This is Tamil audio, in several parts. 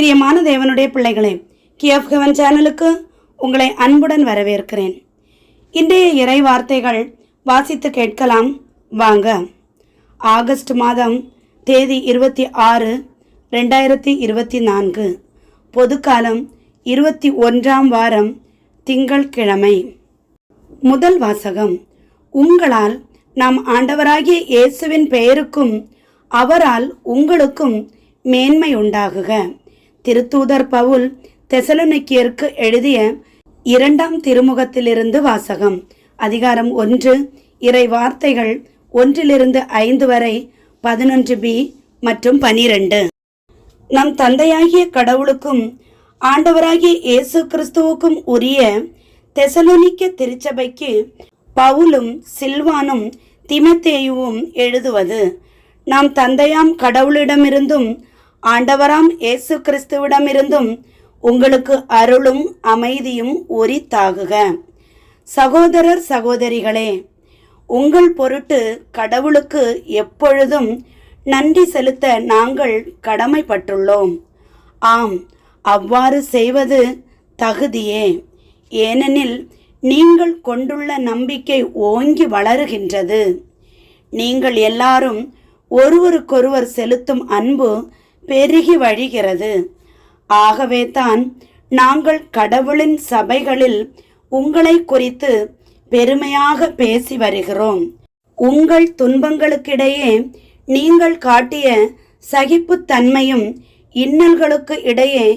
பிரியமான தேவனுடைய பிள்ளைகளே கியப் ஹெவன் சேனலுக்கு உங்களை அன்புடன் வரவேற்கிறேன். இன்றைய இறை வார்த்தைகள் வாசித்து கேட்கலாம். வாங்க. ஆகஸ்ட் மாதம் தேதி இருபத்தி ஆறு ரெண்டாயிரத்தி இருபத்தி நான்கு. பொதுக்காலம் இருபத்தி ஒன்றாம் வாரம் திங்கள்கிழமை முதல் வாசகம். உங்களால் நாம் ஆண்டவராகிய இயேசுவின் பெயருக்கும் அவரால் உங்களுக்கும் மேன்மை உண்டாகுக. திருத்தூதர் பவுல் தெசலுனிக்கியருக்கு எழுதிய இரண்டாம் திருமுகத்திலிருந்து வாசகம் அதிகாரம் ஒன்று இறை வார்த்தைகள் ஒன்றிலிருந்து ஐந்து வரை பதினொன்று பி மற்றும் பனிரெண்டு. நம் தந்தையாகிய கடவுளுக்கும் ஆண்டவராகிய இயேசு கிறிஸ்துவுக்கும் உரிய தெசலோனிக்க திருச்சபைக்கு பவுலும் சில்வானும் திமத்தேயுவும் எழுதுவது. நாம் தந்தையாம் கடவுளிடமிருந்தும் ஆண்டவராம் இயேசு கிறிஸ்துவிடமிருந்தும் உங்களுக்கு அருளும் அமைதியும் உரித்தாகுக. சகோதரர் சகோதரிகளே உங்கள் பொருட்டு கடவுளுக்கு எப்பொழுதும் நன்றி செலுத்த நாங்கள் கடமைப்பட்டுள்ளோம். ஆம் அவ்வாறு செய்வது தகுதியே. ஏனெனில் நீங்கள் கொண்டுள்ள நம்பிக்கை ஓங்கி வளருகின்றது. நீங்கள் எல்லாரும் ஒருவருக்கொருவர் செலுத்தும் அன்பு பெருகி வழிகிறது. ஆகவே தான் நாங்கள் கடவுளின் சபைகளில் உங்களை குறித்து பெருமையாக பேசி வருகிறோம். உங்கள் துன்பங்களுக்கிடையே நீங்கள் காட்டிய சகிப்புத்தன்மையும் இன்னல்களுக்கு இடையே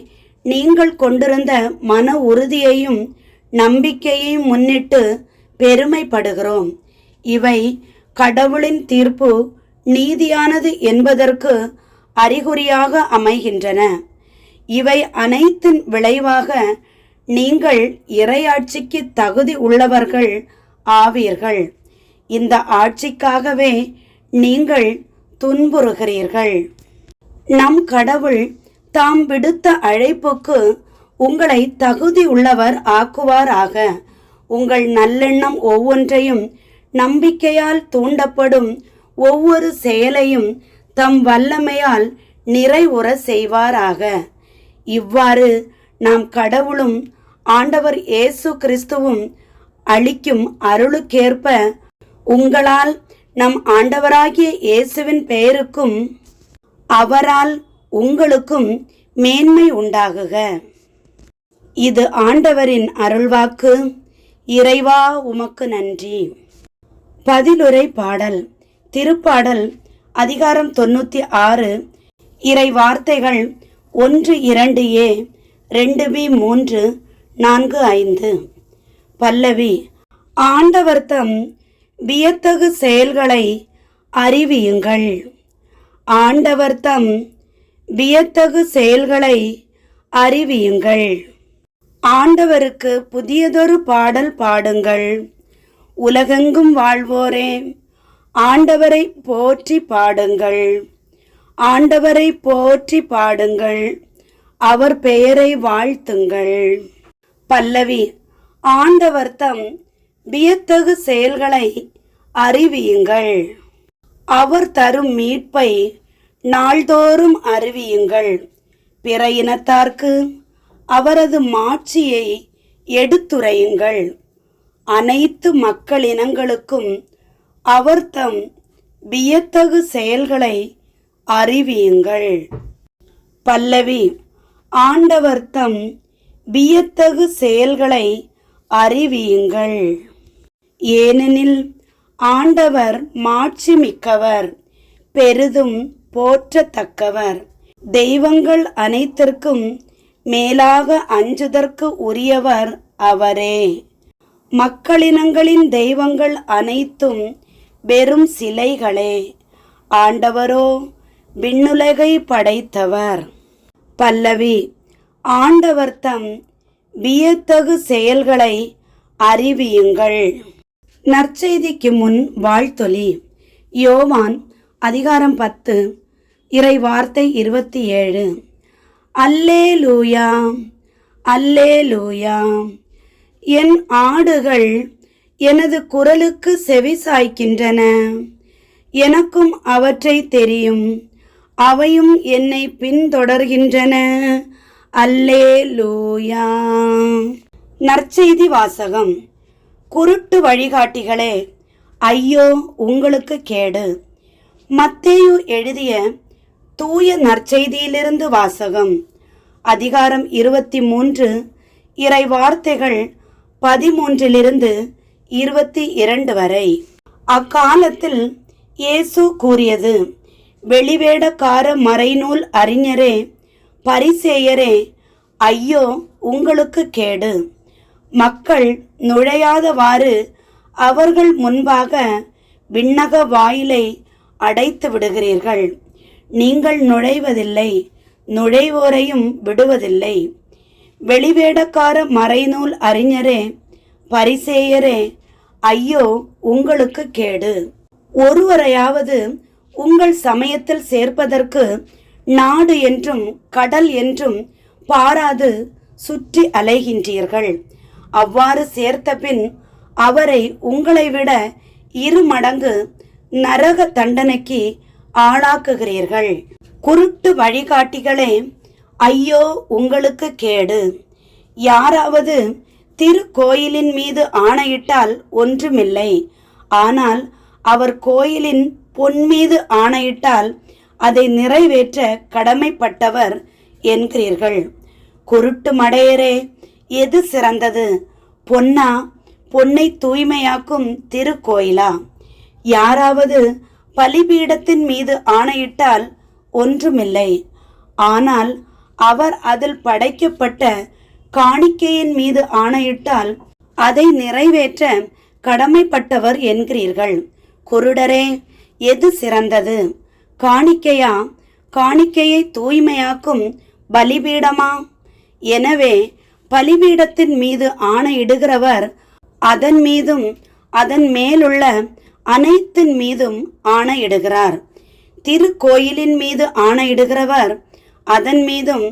நீங்கள் கொண்டிருந்த மன உறுதியையும் நம்பிக்கையையும் முன்னிட்டு பெருமைப்படுகிறோம். இவை கடவுளின் தீர்ப்பு நீதியானது என்பதற்கு அறிகுறியாக அமைகின்றன. இவை அனைத்தின் விளைவாக நீங்கள் இறையாட்சிக்கு தகுதி உள்ளவர்கள் ஆவீர்கள். இந்த ஆட்சிக்காகவே நீங்கள் துன்புறுகிறீர்கள். நம் கடவுள் தாம் விடுத்த அழைப்புக்கு உங்களை தகுதி உள்ளவர் ஆக்குவாராக. உங்கள் நல்லெண்ணம் ஒவ்வொன்றையும் நம்பிக்கையால் தூண்டப்படும் ஒவ்வொரு செயலையும் தம் வல்லமையால் நிறைவுற செய்வாராக. இவ்வாறு நாம் கடவுளும் ஆண்டவர் இயேசு கிறிஸ்துவும் அளிக்கும் அருளுக்கேற்ப உங்களால் நம் ஆண்டவராகிய இயேசுவின் பெயருக்கும் அவரால் உங்களுக்கும் மேன்மை உண்டாகுக. இது ஆண்டவரின் அருள்வாக்கு. இறைவா உமக்கு நன்றி. பதிலுரை பாடல். திருப்பாடல் அதிகாரம் தொண்ணூற்றி ஆறு. இறை வார்த்தைகள் ஒன்று இரண்டு ஏ ரெண்டு பி மூன்று நான்கு ஐந்து. பல்லவி ஆண்டவர் தம் வியத்தகு செயல்களை அறிவியுங்கள். ஆண்டவர் தம் வியத்தகு செயல்களை அறிவியுங்கள். ஆண்டவருக்கு புதியதொரு பாடல் பாடுங்கள். உலகெங்கும் வாழ்வோரே. ஆண்டவரை போற்றி பாடுங்கள். ஆண்டவரை போற்றி பாடுங்கள். அவர் பெயரை வாழ்த்துங்கள். பல்லவி ஆண்டவர் தம் வியத்தகு செயல்களை அறிவியுங்கள். அவர் தரும் மீட்பை நாள்தோறும் அறிவியுங்கள். பிற இனத்தார்க்கு அவரது மாட்சியை எடுத்துரையுங்கள். அனைத்து மக்களினங்களுக்கும் அவர் தம் வியத்தகு செயல்களை அறிவியுங்கள் பல்லவி ஆண்டவர் தம் வியத்தகு செயல்களை அறிவியுங்கள் ஏனெனில் ஆண்டவர் மாட்சி மிக்கவர் பெரிதும் போற்றத்தக்கவர். தெய்வங்கள் அனைத்திற்கும் மேலாக அஞ்சுதற்கு உரியவர் அவரே. மக்களினங்களின் தெய்வங்கள் அனைத்தும் வெறும் சிலைகளே. ஆண்டவரோ விண்ணுலகை படைத்தவர். பல்லவி ஆண்டவர் தம் வியத்தகு செயல்களை அறிவியுங்கள். நற்செய்திக்கு முன் வாழ்த்தொலி. யோவான் அதிகாரம் பத்து இறை வார்த்தை இருபத்தி ஏழு. அல்லே லூயா அல்லே லூயா என் ஆடுகள் எனது குரலுக்கு செவி சாய்க்கின்றன. எனக்கும் அவற்றை தெரியும். அவையும் என்னை பின்தொடர்கின்றன. அல்லே லூயா நற்செய்தி வாசகம். குருட்டு வழிகாட்டிகளே ஐயோ உங்களுக்கு கேடு. மத்தேயு எழுதிய தூய நற்செய்தியிலிருந்து வாசகம். அதிகாரம் இருபத்தி மூன்று. இறை வார்த்தைகள் பதிமூன்றிலிருந்து இருபத்தி இரண்டு வரை. அக்காலத்தில் இயேசு கூறியது வெளிவேடக்கார மறைநூல் அறிஞரே பரிசேயரே ஐயோ உங்களுக்கு கேடு. மக்கள் நுழையாதவாறு அவர்கள் முன்பாக விண்ணக வாயிலை அடைத்து விடுகிறீர்கள். நீங்கள் நுழைவதில்லை நுழைவோரையும் விடுவதில்லை. வெளிவேடக்கார மறைநூல் அறிஞரே பரிசேயரே ஐயோ உங்களுக்கு கேடு. ஒருவரையாவது உங்கள் சமயத்தில் சேர்ப்பதற்கு நாடு என்றும் கடல் என்றும் பாராது சுற்றி அலைகின்றீர்கள். அவ்வாறு சேர்த்த பின் அவரை உங்களை விட இரு மடங்கு நரக தண்டனைக்கு ஆளாக்குகிறீர்கள். குருட்டு வழிகாட்டிகளே ஐயோ உங்களுக்கு கேடு. யாராவது திருக்கோயிலின் மீது ஆணையிட்டால் ஒன்றுமில்லை. ஆனால் அவர் கோயிலின் பொன் மீது ஆணையிட்டால் அதை நிறைவேற்ற கடமைப்பட்டவர் என்கிறீர்கள். குருட்டு மடையரே எது சிறந்தது? பொன்னா பொன்னை தூய்மையாக்கும் திருக்கோயிலா? யாராவது பலிபீடத்தின் மீது ஆணையிட்டால் ஒன்றுமில்லை. ஆனால் அவர் அதில் படைக்கப்பட்ட காணிக்கையின் மீது ஆணையிட்டால் அதை நிறைவேற்ற கடமைப்பட்டவர் என்கிறீர்கள். குருடரே எது சிறந்தது? காணிக்கையா? காணிக்கையை தூய்மையாக்கும் பலிபீடமா? எனவே பலிபீடத்தின் மீது ஆணையிடுகிறவர் அதன் மீதும் அதன் மேலுள்ள அனைத்தின் மீதும் ஆணையிடுகிறார். திருக்கோயிலின் மீது ஆணையிடுகிறவர் அதன் மீதும்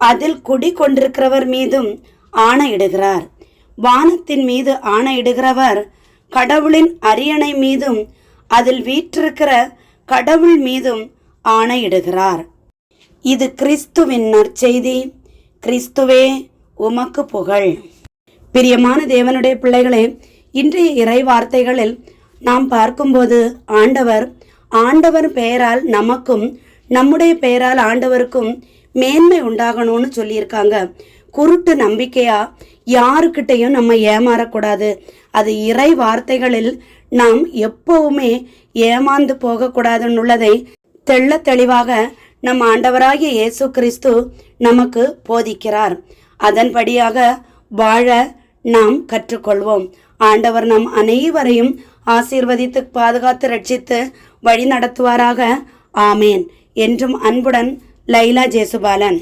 அதில் குடி கொண்டிருக்கிறவர் மீதும் ஆணையிடுகிறார் வானத்தின் மீது ஆணையிடுகிறவர் கடவுளின் அரியணை மீதும் அதில் வீற்றிருக்கிற கடவுள் மீதும் ஆணையிடுகிறார் இது கிறிஸ்துவின் நற்செய்தி. கிறிஸ்துவே உமக்கு புகழ். பிரியமான தேவனுடைய பிள்ளைகளே இன்றைய இறை வார்த்தைகளில் நாம் பார்க்கும்போது ஆண்டவர் ஆண்டவர் பெயரால் நமக்கும் நம்முடைய பெயரால் ஆண்டவருக்கும் மேன்மை உண்டாகணும்னு சொல்லியிருக்காங்க. குருட்டு நம்பிக்கையா? யாருக்கிட்டையும் நம்ம ஏமாறக்கூடாது. அது இறை வார்த்தைகளில் நாம் எப்பவுமே ஏமாந்து போகக்கூடாதுன்னு உள்ளதை தெள்ள தெளிவாக நம் ஆண்டவராகிய இயேசு கிறிஸ்து நமக்கு போதிக்கிறார். அதன்படியாக வாழ நாம் கற்றுக்கொள்வோம். ஆண்டவர் நம் அனைவரையும் ஆசீர்வதித்து பாதுகாத்து ரட்சித்து வழி நடத்துவாராக ஆமேன். என்றும் அன்புடன் లైలా జేసుబాలన్.